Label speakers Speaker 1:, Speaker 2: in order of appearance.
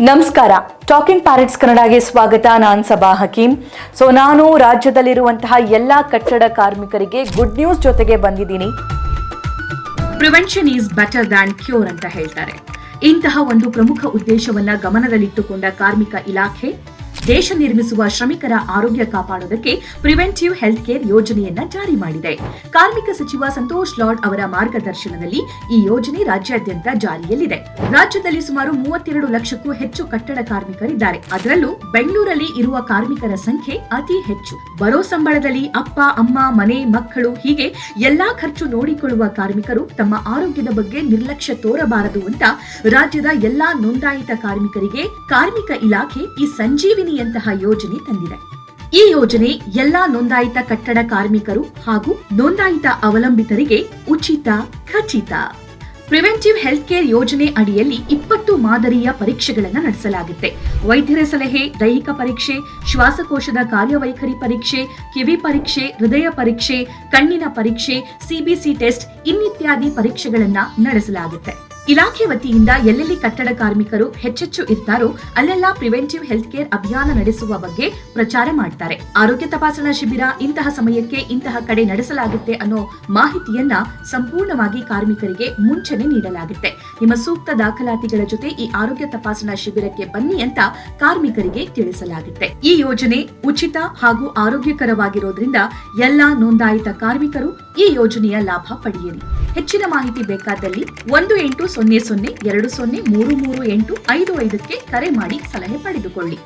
Speaker 1: ನಮಸ್ಕಾರ. Talking parrots ಕನ್ನಡಗೆ ಸ್ವಾಗತ. ನಾನು ಸಬಾ ಹಕೀಂ. ಸೊ ನಾನು ರಾಜ್ಯದಲ್ಲಿರುವಂತಹ ಎಲ್ಲ ಕಟ್ಟಡ ಕಾರ್ಮಿಕರಿಗೆ ಗುಡ್ ನ್ಯೂಸ್ ಜೊತೆಗೆ ಬಂದಿದ್ದೀನಿ.
Speaker 2: Prevention is better than cure ಅಂತ ಹೇಳ್ತಾರೆ. ಇಂತಹ ಒಂದು ಪ್ರಮುಖ ಉದ್ದೇಶವನ್ನ ಗಮನದಲ್ಲಿಟ್ಟುಕೊಂಡ ಕಾರ್ಮಿಕ ಇಲಾಖೆ ದೇಶ ನಿರ್ಮಿಸುವ ಶ್ರಮಿಕರ ಆರೋಗ್ಯ ಕಾಪಾಡೋದಕ್ಕೆ ಪ್ರಿವೆಂಟಿವ್ ಹೆಲ್ತ್ ಕೇರ್ ಯೋಜನೆಯನ್ನ ಜಾರಿ ಮಾಡಿದೆ. ಕಾರ್ಮಿಕ ಸಚಿವ ಸಂತೋಷ್ ಲಾಡ್ ಅವರ ಮಾರ್ಗದರ್ಶನದಲ್ಲಿ ಈ ಯೋಜನೆ ರಾಜ್ಯಾದ್ಯಂತ ಜಾರಿಯಲ್ಲಿದೆ. ರಾಜ್ಯದಲ್ಲಿ ಸುಮಾರು ಮೂವತ್ತೆರಡು ಲಕ್ಷಕ್ಕೂ ಹೆಚ್ಚು ಕಟ್ಟಡ ಕಾರ್ಮಿಕರಿದ್ದಾರೆ. ಅದರಲ್ಲೂ ಬೆಂಗಳೂರಲ್ಲಿ ಇರುವ ಕಾರ್ಮಿಕರ ಸಂಖ್ಯೆ ಅತಿ ಹೆಚ್ಚು. ಬರೋ ಸಂಬಳದಲ್ಲಿ ಅಪ್ಪ, ಅಮ್ಮ, ಮನೆ, ಮಕ್ಕಳು ಹೀಗೆ ಎಲ್ಲಾ ಖರ್ಚು ನೋಡಿಕೊಳ್ಳುವ ಕಾರ್ಮಿಕರು ತಮ್ಮ ಆರೋಗ್ಯದ ಬಗ್ಗೆ ನಿರ್ಲಕ್ಷ್ಯ ತೋರಬಾರದು ಅಂತ ರಾಜ್ಯದ ಎಲ್ಲಾ ನೋಂದಾಯಿತ ಕಾರ್ಮಿಕರಿಗೆ ಕಾರ್ಮಿಕ ಇಲಾಖೆ ಈ ಸಂಜೀವಿನಿಯಂತಹ ಯೋಜನೆ ತಂದಿದೆ. ಈ ಯೋಜನೆ ಎಲ್ಲಾ ನೋಂದಾಯಿತ ಕಟ್ಟಡ ಕಾರ್ಮಿಕರು ಹಾಗೂ ನೋಂದಾಯಿತ ಅವಲಂಬಿತರಿಗೆ ಉಚಿತ, ಖಚಿತ. ಪ್ರಿವೆಂಟಿವ್ ಹೆಲ್ತ್ ಕೇರ್ ಯೋಜನೆ ಅಡಿಯಲ್ಲಿ ಇಪ್ಪತ್ತು ಮಾದರಿಯ ಪರೀಕ್ಷೆಗಳನ್ನು ನಡೆಸಲಾಗುತ್ತೆ. ವೈದ್ಯರ ಸಲಹೆ, ದೈಹಿಕ ಪರೀಕ್ಷೆ, ಶ್ವಾಸಕೋಶದ ಕಾರ್ಯವೈಖರಿ ಪರೀಕ್ಷೆ, ಕಿವಿ ಪರೀಕ್ಷೆ, ಹೃದಯ ಪರೀಕ್ಷೆ, ಕಣ್ಣಿನ ಪರೀಕ್ಷೆ ಸಿಬಿಸಿ ಟೆಸ್ಟ್ ಇನ್ನಿತ್ಯಾದಿ ಪರೀಕ್ಷೆಗಳನ್ನು ನಡೆಸಲಾಗುತ್ತೆ. ಇಲಾಖೆ ವತಿಯಿಂದ ಎಲ್ಲೆಲ್ಲಿ ಕಟ್ಟಡ ಕಾರ್ಮಿಕರು ಹೆಚ್ಚೆಚ್ಚು ಇರ್ತಾರೋ ಅಲ್ಲೆಲ್ಲ ಪ್ರಿವೆಂಟಿವ್ ಹೆಲ್ತ್ ಕೇರ್ ಅಭಿಯಾನ ನಡೆಸುವ ಬಗ್ಗೆ ಪ್ರಚಾರ ಮಾಡ್ತಾರೆ. ಆರೋಗ್ಯ ತಪಾಸಣಾ ಶಿಬಿರ ಇಂತಹ ಸಮಯಕ್ಕೆ ಇಂತಹ ಕಡೆ ನಡೆಸಲಾಗುತ್ತೆ ಅನ್ನೋ ಮಾಹಿತಿಯನ್ನ ಸಂಪೂರ್ಣವಾಗಿ ಕಾರ್ಮಿಕರಿಗೆ ಮುಂಚೆನೆ ನೀಡಲಾಗುತ್ತೆ. ನಿಮ್ಮ ಸೂಕ್ತ ದಾಖಲಾತಿಗಳ ಜೊತೆ ಈ ಆರೋಗ್ಯ ತಪಾಸಣಾ ಶಿಬಿರಕ್ಕೆ ಬನ್ನಿ ಅಂತ ಕಾರ್ಮಿಕರಿಗೆ ತಿಳಿಸಲಾಗುತ್ತೆ. ಈ ಯೋಜನೆ ಉಚಿತ ಹಾಗೂ ಆರೋಗ್ಯಕರವಾಗಿರೋದ್ರಿಂದ ಎಲ್ಲಾ ನೋಂದಾಯಿತ ಕಾರ್ಮಿಕರು ಈ ಯೋಜನೆಯ ಲಾಭ ಪಡೆಯಿರಿ ಹೆಚ್ಚಿನ ಮಾಹಿತಿ ಬೇಕಾದಲ್ಲಿ ಒಂದು ಎಂಟು ಸೊನ್ನೆ ಸೊನ್ನೆ ಎರಡು ಸೊನ್ನೆ ಮೂರು ಮೂರು ಎಂಟು ಐದು ಐದಕ್ಕೆ ಕರೆ ಮಾಡಿ ಸಲಹೆ ಪಡೆದುಕೊಳ್ಳಿ.